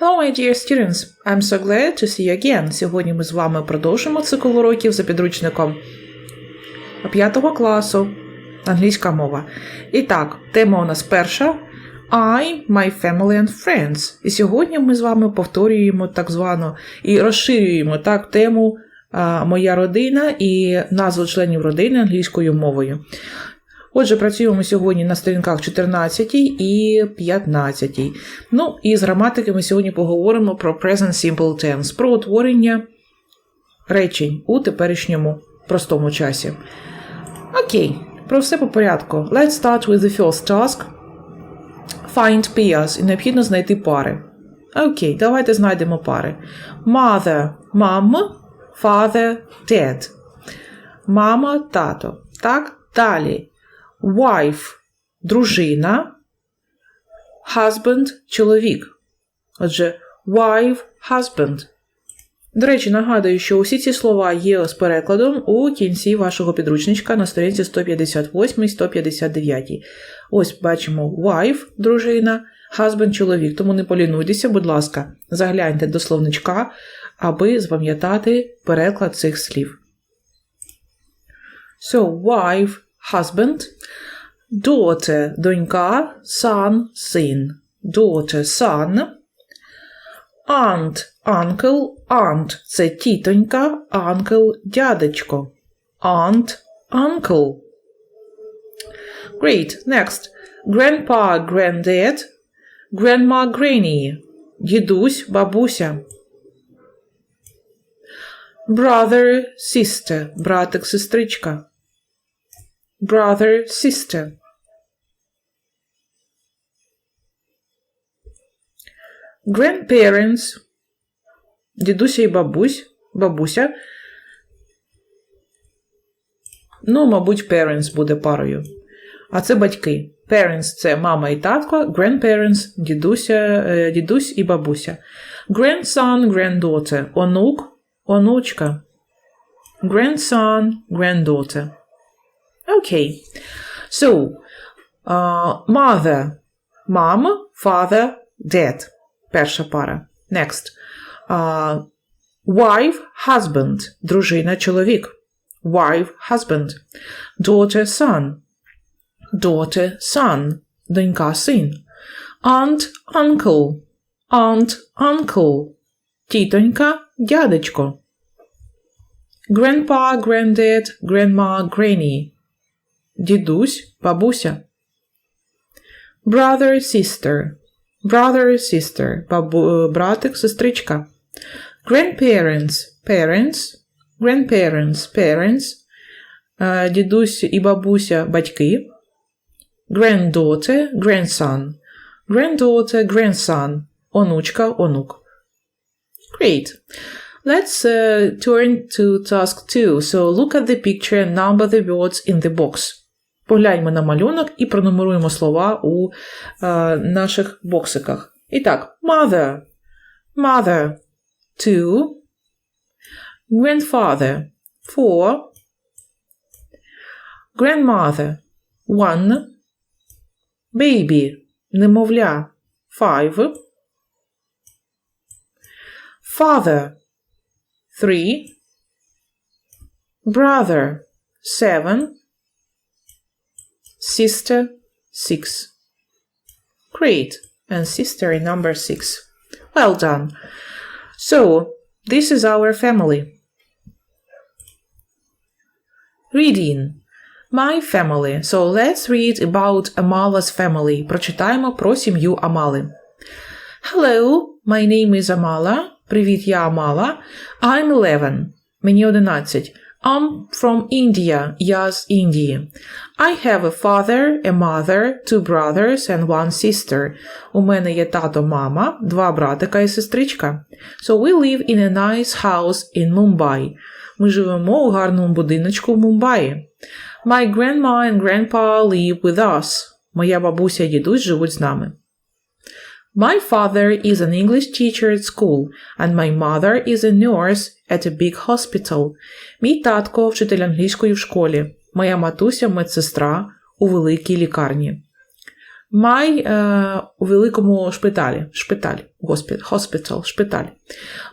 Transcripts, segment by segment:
Hello, my dear students! I'm so glad to see you again. Сьогодні ми з вами продовжимо цикл уроків за підручником 5 класу. Англійська мова. І так, тема у нас перша. I, my family and friends. І сьогодні ми з вами повторюємо так звану і розширюємо так тему Моя родина і назву членів родини англійською мовою. Отже, працюємо сьогодні на сторінках 14 і 15. Ну, і з граматики ми сьогодні поговоримо про present simple tense, про утворення речень у теперішньому простому часі. Окей, про все по порядку. Let's start with the first task. Find pairs. І необхідно знайти пари. Окей, давайте знайдемо пари. Mother – мама, father – dad. Мама, тато. Так, далі. Wife – дружина. Husband – чоловік. Отже, wife – husband. До речі, нагадую, що усі ці слова є з перекладом у кінці вашого підручничка на сторінці 158 159. Ось бачимо wife – дружина, husband – чоловік. Тому не полінуйтеся, будь ласка, загляньте до словничка, аби запам'ятати переклад цих слів. So, wife – husband. Daughter – донька, son – син. Daughter – son. Aunt – uncle. Aunt – це тітонька, uncle – дядечко. Aunt – uncle. Great. Next. Grandpa – granddad. Grandma – granny. Дідусь – бабуся. Brother – sister. Братик – сестричка. Brother – sister. Grandparents – дідуся і бабусь, бабуся. Ну, мабуть, parents буде парою. А це батьки. Parents – це мама і татко, grandparents – дідуся, е, дідусь і бабуся. Grandson – granddaughter – онук, онучка. Grandson – granddaughter. Окей. So, uh, mother – mom, father – dad. Перша пара. Next. Uh, wife – husband. Дружина – чоловік. Wife – husband. Daughter – son. Daughter – son. Донька – син. Aunt – uncle. Aunt – uncle. Тітонька – дядечко. Grandpa – granddad. Grandma – granny. Дідусь – бабуся. Brother – sister. Brother – sister. Бабу, братик – сестричка. Grandparents – parents. Grandparents – parents. Е, Дідусь і бабуся – батьки. Granddaughter – grandson. Granddaughter – grandson. Онучка – онук. Great. Let's uh, turn to task 2. So look at the picture and number the words in the box. Погляньмо на малюнок і пронумеруємо слова у е, наших боксиках. І так, mother, mother, two, grandfather, four, grandmother, one, baby, немовля, five, father, three, brother, seven, sister, six. Great. And sister in number six. Well done. So, this is our family. Reading. My family. So let's read about Amala's family. Прочитаємо про сім'ю Амали. Hello, my name is Amala. Привіт, я Амала. I'm 11. Мені 11. I'm from India. Я з. I have a father, a mother, two brothers and one sister. У мене є тато, мама, два братика і сестричка. So we live in a nice house in Mumbai. Ми живемо у гарному будиночку в Мумбаї. My grandma and grandpa live with us. Моя бабуся і дідусь живуть з нами. My father is an English teacher at school, and my mother is a nurse at a big hospital. Мій татко вчитель англійської в школі. Моя матуся медсестра у великій лікарні. My е, у великому шпиталі. Шпиталь. Hospital, hospital, шпиталь.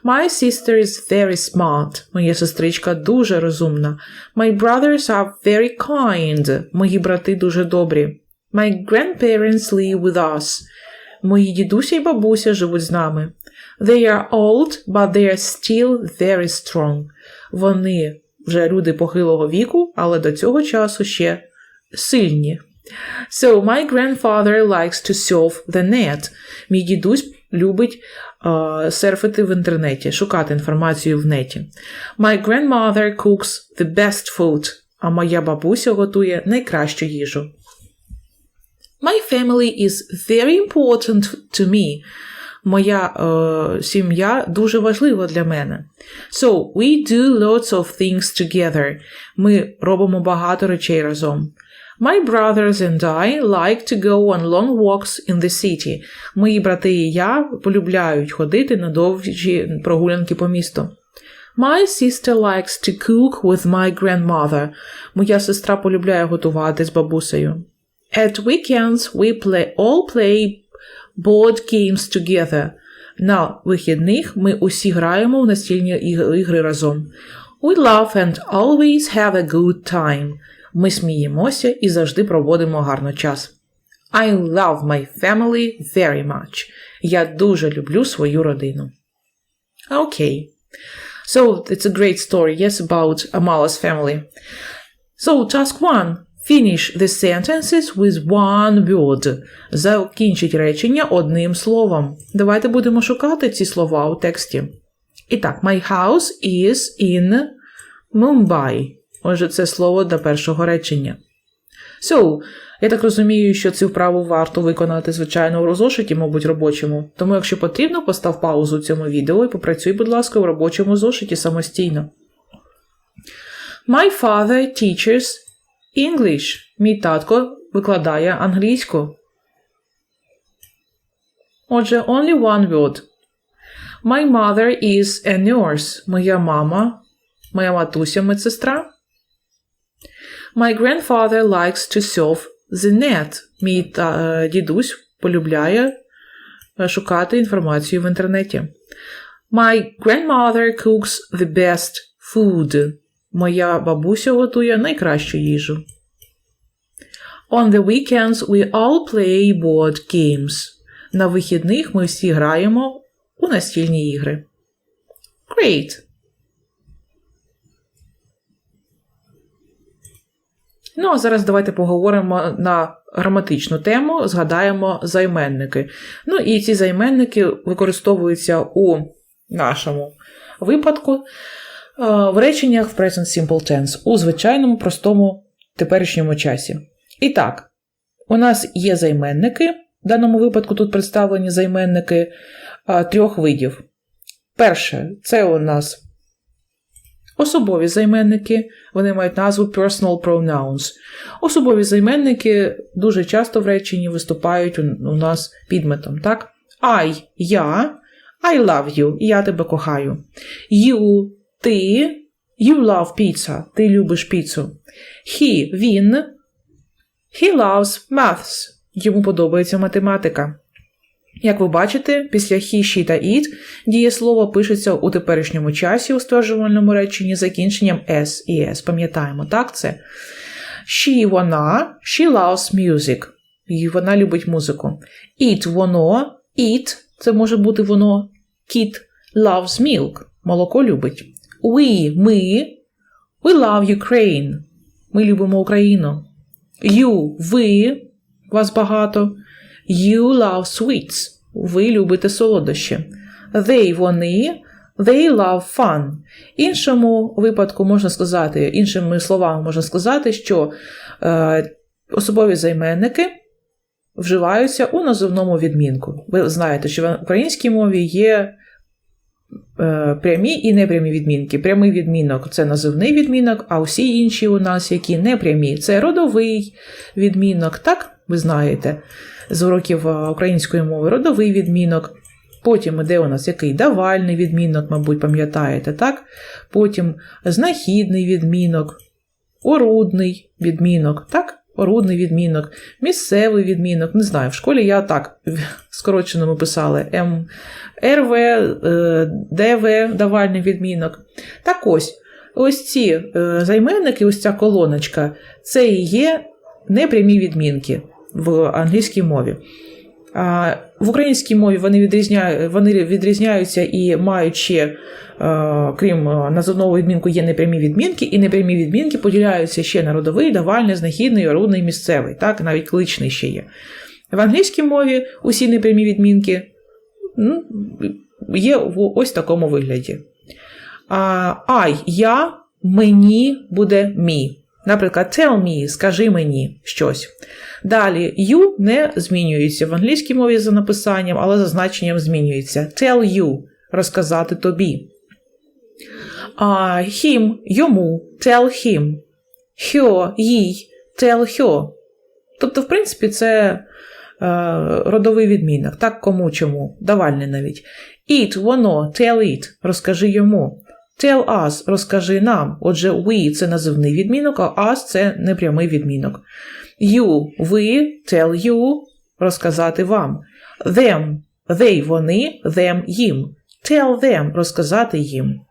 My sister is very smart. Моя сестричка дуже розумна. My brothers are very kind. Мої брати дуже добрі. My grandparents live with us. Мої дідуся і бабуся живуть з нами. They are old, but they are still very strong. Вони вже люди похилого віку, але до цього часу ще сильні. So, my grandfather likes to surf the net. Мій дідусь любить е, серфити в інтернеті, шукати інформацію в неті. My grandmother cooks the best food. А моя бабуся готує найкращу їжу. My family is very important to me. Моя е, сім'я дуже важлива для мене. So, we do lots of things together. Ми робимо багато речей разом. My brothers and I like to go on long walks in the city. Мої брати і я полюбляють ходити на довгі прогулянки по місту. My sister likes to cook with my grandmother. Моя сестра полюбляє готувати з бабусею. At weekends we play all play board games together. На вихідних ми усі граємо в настільні іг- ігри разом. We laugh and always have a good time. Ми сміємося і завжди проводимо гарно час. I love my family very much. Я дуже люблю свою родину. Okay. So it's a great story, yes, about Amala's family. So, task one. Finish the sentences with one word. Закінчіть речення одним словом. Давайте будемо шукати ці слова у тексті. І так, my house is in Mumbai. Отже, це слово до першого речення. So, я так розумію, що цю вправу варто виконати, звичайно, у розошиті, мабуть, робочому. Тому, якщо потрібно, постав паузу цьому відео і попрацюй, будь ласка, у робочому зошиті самостійно. My father teaches English. Мій татко викладає англійську. Отже, only one word. My mother is a nurse. Моя мама, моя матуся медсестра. My grandfather likes to surf the net. Мій та, е, дідусь полюбляє е, шукати інформацію в інтернеті. My grandmother cooks the best food. Моя бабуся готує найкращу їжу. On the weekends we all play board games. На вихідних ми всі граємо у настільні ігри. Great! Ну, а зараз давайте поговоримо на граматичну тему, згадаємо займенники. Ну і ці займенники використовуються у нашому випадку в реченнях в Present Simple Tense у звичайному простому теперішньому часі. І так, у нас є займенники. В даному випадку тут представлені займенники а, трьох видів. Перше, це у нас особові займенники, вони мають назву personal pronouns. Особові займенники дуже часто в реченні виступають у, у нас підметом. так? I – я, I love you, я тебе кохаю. You – ти, you love pizza, ти любиш піцу. He – він, he loves maths, йому подобається математика. Як ви бачите, після he, she та it дієслово пишеться у теперішньому часі у стверджувальному реченні закінченням s і s. Пам'ятаємо, так це? She – вона, she loves music. І вона любить музику. It – воно, it – це може бути воно. Kit loves milk. Молоко любить. We – ми. We love Ukraine. Ми любимо Україну. You – ви. Вас багато. You love sweets. Ви любите солодощі. They – вони. They love fun. Іншому випадку можна сказати, іншими словами можна сказати, що е, особові займенники вживаються у називному відмінку. Ви знаєте, що в українській мові є прямі і непрямі відмінки. Прямий відмінок це називний відмінок, а усі інші у нас, які непрямі, це родовий відмінок. Так, ви знаєте, з уроків е, української мови родовий відмінок. Потім іде у нас який давальний відмінок, мабуть, пам'ятаєте, так? Потім знахідний відмінок, орудний відмінок, так? Орудний відмінок, місцевий відмінок. Не знаю, в школі я так скорочено ми писали М, РВ, е, ДВ, давальний відмінок. Так ось, ось ці е, займенники, ось ця колоночка, це і є непрямі відмінки в англійській мові. В українській мові вони, відрізня... вони відрізняються і ще, е, крім е, називного відмінку, є непрямі відмінки, і непрямі відмінки поділяються ще на родовий, давальний, знахідний, орудний, місцевий, так, навіть кличний ще є. В англійській мові усі непрямі відмінки ну, є в ось такому вигляді. А, I, я, мені буде мі. Наприклад, tell me, скажи мені щось. Далі you не змінюється в англійській мові за написанням, але за значенням змінюється. Tell you розказати тобі. А, him йому tell him. Her, їй tell her. Тобто, в принципі, це е, родовий відмінок. Так кому чому. Давальний навіть. It, воно, tell it, розкажи йому. Tell us, розкажи нам. Отже, we це називний відмінок, а us це непрямий відмінок. You, ви, tell you, розказати вам. Them, they, вони, them, їм. Tell them, розказати їм.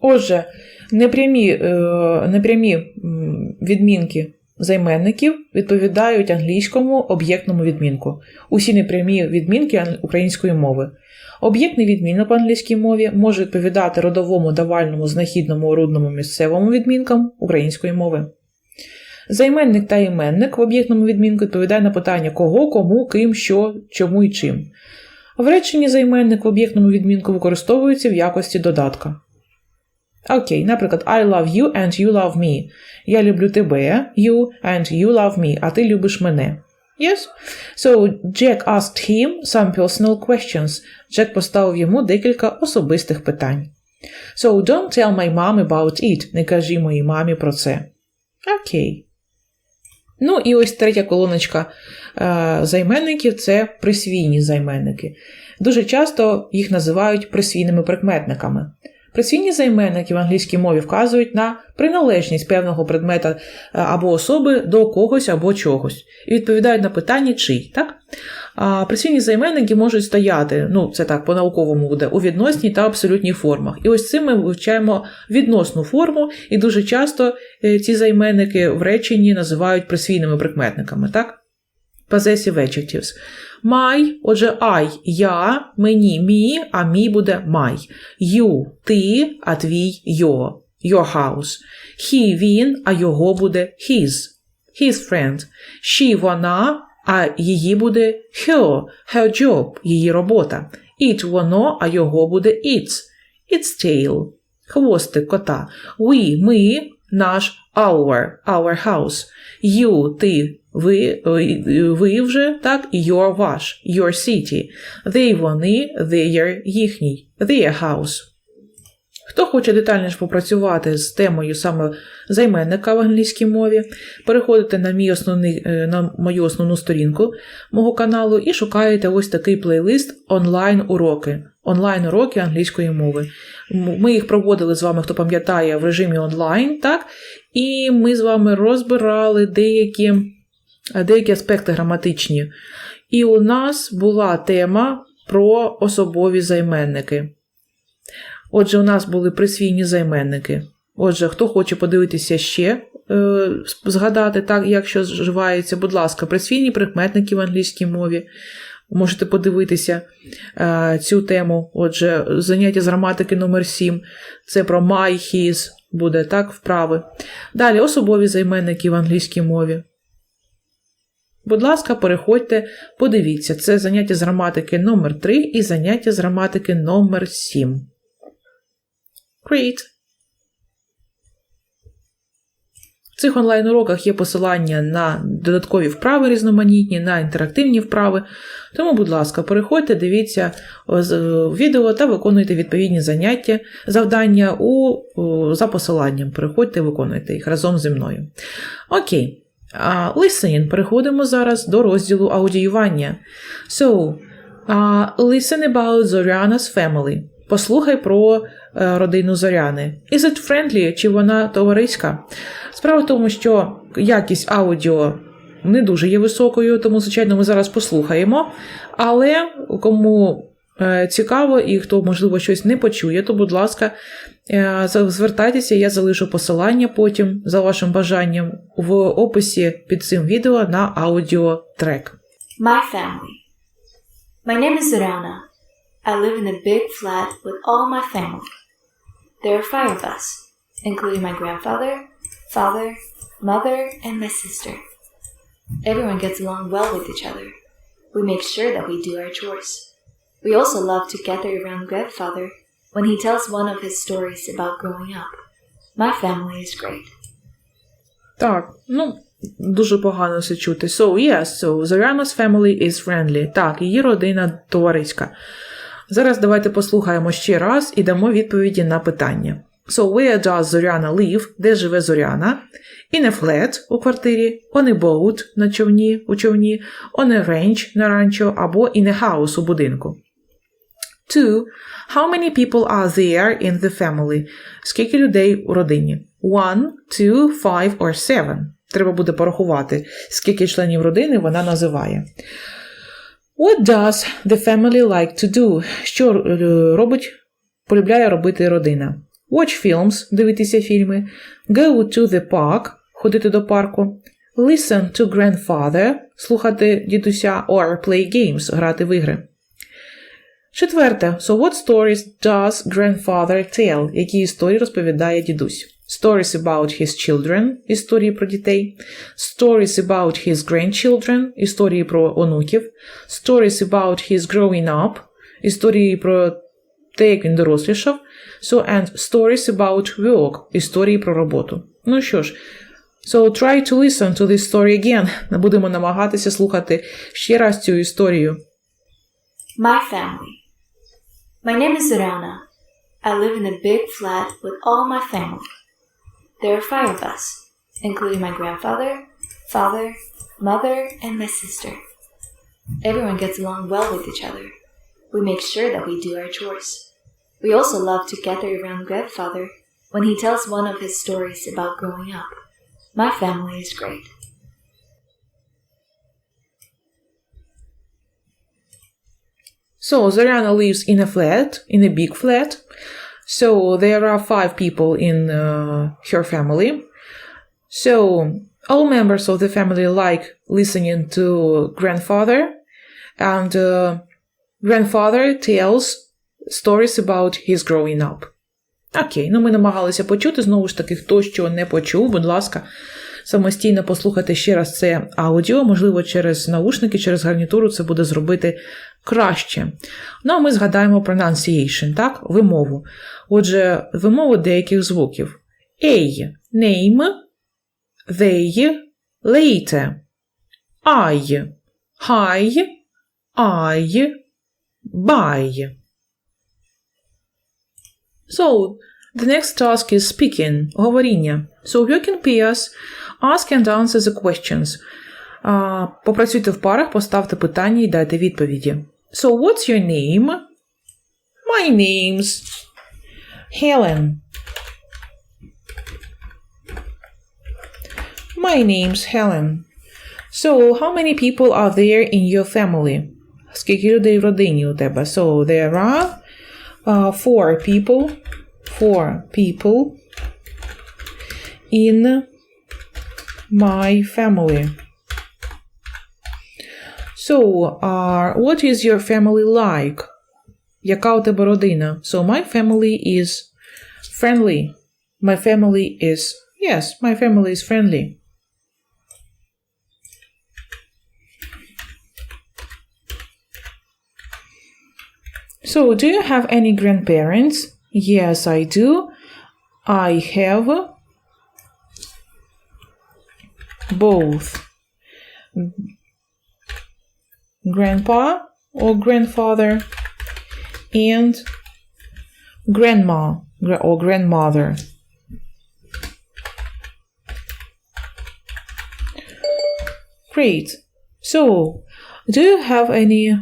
Отже, непрямі, е, непрямі відмінки займенників відповідають англійському об'єктному відмінку. Усі непрямі відмінки української мови. Об'єктний відмінок в англійській мові може відповідати родовому, давальному, знахідному, орудному, місцевому відмінкам української мови. Займенник та іменник в об'єктному відмінку відповідає на питання кого, кому, ким, що, чому і чим. В реченні займенник в об'єктному відмінку використовується в якості додатка. Окей, наприклад, I love you and you love me. Я люблю тебе, you, and you love me, а ти любиш мене. Yes? So, Jack asked him some personal questions. Джек поставив йому декілька особистих питань. So, don't tell my mom about it. Не кажи моїй мамі про це. Окей. Ну і ось третя колоночка е, займенників це присвійні займенники. Дуже часто їх називають присвійними прикметниками. Присвійні займенники в англійській мові вказують на приналежність певного предмета е, або особи до когось або чогось і відповідають на питання чий, так? А присвійні займенники можуть стояти, ну це так по-науковому буде, у відносній та абсолютній формах. І ось цим ми вивчаємо відносну форму, і дуже часто е, ці займенники в реченні називають присвійними прикметниками, так? Possessive adjectives. My, отже, I – я, мені мі, а мій буде my. You – ти, а твій your. Your house. He – він, а його буде his. His friend. She – вона, а її буде her. Her job – її робота. It – воно, а його буде its. Its tail. Хвостик кота. We – ми, наш our. Our house. You – ти, ви, ви вже, так, your ваш, your city. They вони, their їхній, their house. Хто хоче детальніше попрацювати з темою саме займенника в англійській мові, переходите на, мій основний, е, на мою основну сторінку мого каналу і шукаєте ось такий плейлист онлайн-уроки. Онлайн-уроки англійської мови. Ми їх проводили з вами, хто пам'ятає, в режимі онлайн, так? І ми з вами розбирали деякі деякі аспекти граматичні. І у нас була тема про особові займенники. Отже, у нас були присвійні займенники. Отже, хто хоче подивитися ще, е, згадати, так, як зживається, будь ласка, присвійні прикметники в англійській мові. Можете подивитися е, цю тему. Отже, заняття з граматики номер 7 це про my, his буде так, вправи. Далі особові займенники в англійській мові. Будь ласка, переходьте, подивіться, це заняття з граматики номер 3 і заняття з граматики номер 7. Great! В цих онлайн-уроках є посилання на додаткові вправи різноманітні, на інтерактивні вправи. Тому, будь ласка, переходьте, дивіться відео та виконуйте відповідні заняття, завдання у, за посиланням. Переходьте, виконуйте їх разом зі мною. Окей. Uh, listening. Переходимо зараз до розділу аудіювання. So, uh, listen about Зоряna's family. Послухай про родину Зоряни? Is it friendly, чи вона товариська? Справа в тому, що якість аудіо не дуже є високою, тому, звичайно, ми зараз послухаємо. Але кому е, цікаво і хто, можливо, щось не почує, то, будь ласка, е, звертайтеся, я залишу посилання потім за вашим бажанням в описі під цим відео на аудіотрек. My family. My name is Zorana. I live in a big flat with all my family. There are five of us, including my grandfather, father, mother, and my sister. Everyone gets along well with each other. We make sure that we do our chores. We also love to gather around grandfather when he tells one of his stories about growing up. My family is great. Так, ну, дуже погано все чути. So, yes, so Зоряna's family is friendly. Так, її родина товариська. Зараз давайте послухаємо ще раз і дамо відповіді на питання. So, where does Зоряна live? Де живе Зоряна? In a flat у квартирі, on a boat на човні, у човні, on a ranch на ранчо або in a house у будинку. 2. How many people are there in the family? Скільки людей у родині? 1, 2, 5 or 7. Треба буде порахувати, скільки членів родини вона називає. What does the family like to do? Що е, робить, полюбляє робити родина? Watch films, дивитися фільми. Go to the park, ходити до парку. Listen to grandfather, слухати дідуся or play games, грати в ігри. Четверте. So what stories does grandfather tell? Які історії розповідає дідусь? Stories about his children – історії про дітей. Stories about his grandchildren – історії про онуків. Stories about his growing up – історії про те, як він дорослішав. So, and stories about work – історії про роботу. Ну що ж, so try to listen to this story again. Будемо намагатися слухати ще раз цю історію. My family. My name is Zorana. I live in a big flat with all my family. There are five of us, including my grandfather, father, mother, and my sister. Everyone gets along well with each other. We make sure that we do our chores. We also love to gather around grandfather when he tells one of his stories about growing up. My family is great. So Zoriana lives in a flat, in a big flat. So there are five people in uh, her family. So all members of the family like listening to grandfather, and uh, grandfather tells stories about his growing up. Окей, ну ми намагалися почути. Знову ж таки, хто що не почув, будь ласка, самостійно послухати ще раз це аудіо, можливо, через наушники, через гарнітуру це буде зробити краще. Ну, а ми згадаємо pronunciation, так? Вимову. Отже, вимову деяких звуків. A – name, they, later, I, high, I, buy. So, the next task is speaking, говоріння. So, work in pairs, ask and answer the questions. А, попрацюйте в парах, поставте питання і дайте відповіді. So, what's your name? My name's Helen. My name's Helen. So, how many people are there in your family? Скільки людей в родині у тебе? So, there are uh, four people. Four people in my family. So, uh, what is your family like? Яка у тебе родина? So, my family is friendly. My family is, yes, my family is friendly. So, do you have any grandparents? Yes, I do. I have both grandpa or grandfather and grandma gra- or grandmother. Great. So, do you have any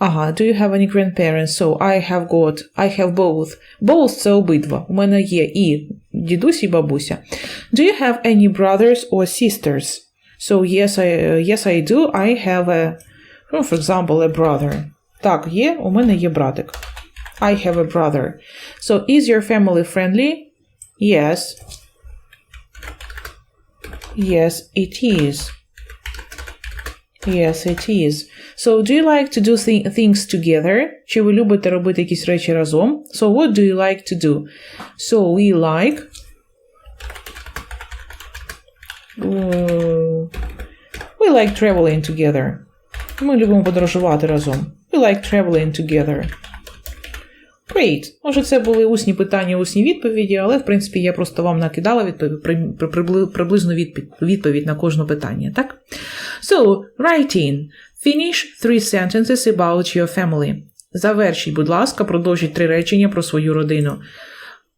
Ага, do you have any grandparents? So I have got, I have both. Both це обидва. У мене є і дідусь, і бабуся. Do you have any brothers or sisters? So yes, I, yes, I do. I have a, oh, for example, a brother. Так, є, у мене є братик. I have a brother. So is your family friendly? Yes. Yes, it is. Yes, it is. So, do you like to do thi- things together? Чи ви любите робити якісь речі разом? So, what do you like to do? So, we like. Uh, we like traveling together. Ми любимо подорожувати разом. We like traveling together. Great. Може, це були усні питання, усні відповіді, але, в принципі, я просто вам накидала відповідь, при, при- приблизну відповідь на кожне питання, так? So, write in. Finish three sentences about your family. Завершіть, будь ласка, продовжіть три речення про свою родину.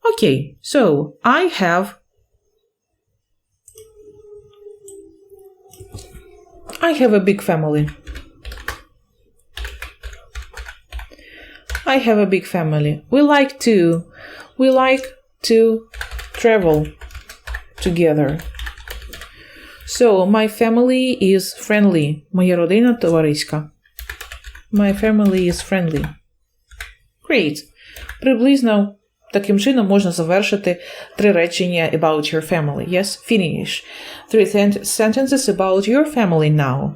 Окей, so, I have I have a big family. I have a big family. We like to we like to travel together. So, my family is friendly. Моя родина товариська. My family is friendly. Great. Приблизно таким чином можна завершити три речення about your family. Yes, finish. Three sen- sentences about your family now.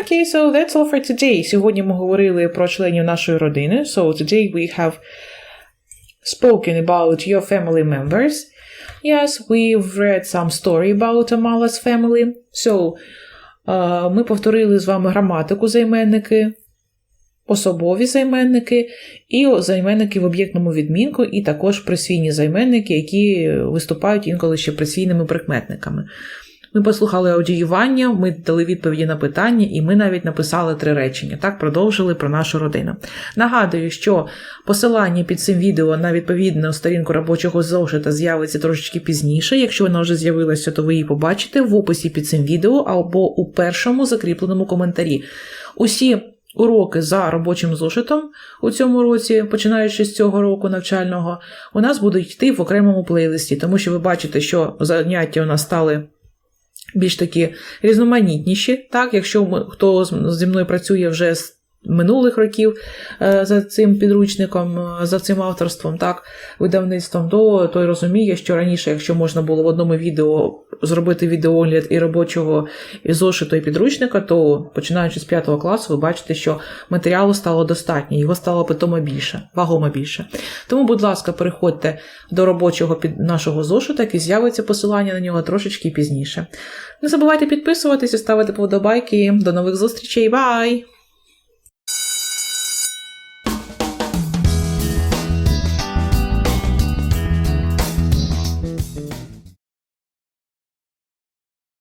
Okay, so that's all for today. Сьогодні ми говорили про членів нашої родини. So today we have spoken about your family members. Yes, we've read some story about Amala's family. So, uh, ми повторили з вами граматику займенники, особові займенники і займенники в об'єктному відмінку, і також присвійні займенники, які виступають інколи ще присвійними прикметниками. Ми послухали аудіювання, ми дали відповіді на питання, і ми навіть написали три речення. Так продовжили про нашу родину. Нагадую, що посилання під цим відео на відповідну сторінку робочого зошита з'явиться трошечки пізніше. Якщо вона вже з'явилася, то ви її побачите в описі під цим відео або у першому закріпленому коментарі. Усі уроки за робочим зошитом у цьому році, починаючи з цього року навчального, у нас будуть йти в окремому плейлисті, тому що ви бачите, що заняття у нас стали більш такі різноманітніші. Так, якщо ми, хто зі мною працює вже з минулих років е, за цим підручником, е, за цим авторством, так, видавництвом, то той розуміє, що раніше, якщо можна було в одному відео зробити відеоогляд і робочого і зошиту і підручника, то починаючи з 5 класу, ви бачите, що матеріалу стало достатньо, його стало питомо більше, вагомо більше. Тому, будь ласка, переходьте до робочого під нашого зошита, і з'явиться посилання на нього трошечки пізніше. Не забувайте підписуватися, ставити подобайки. До нових зустрічей. Бай!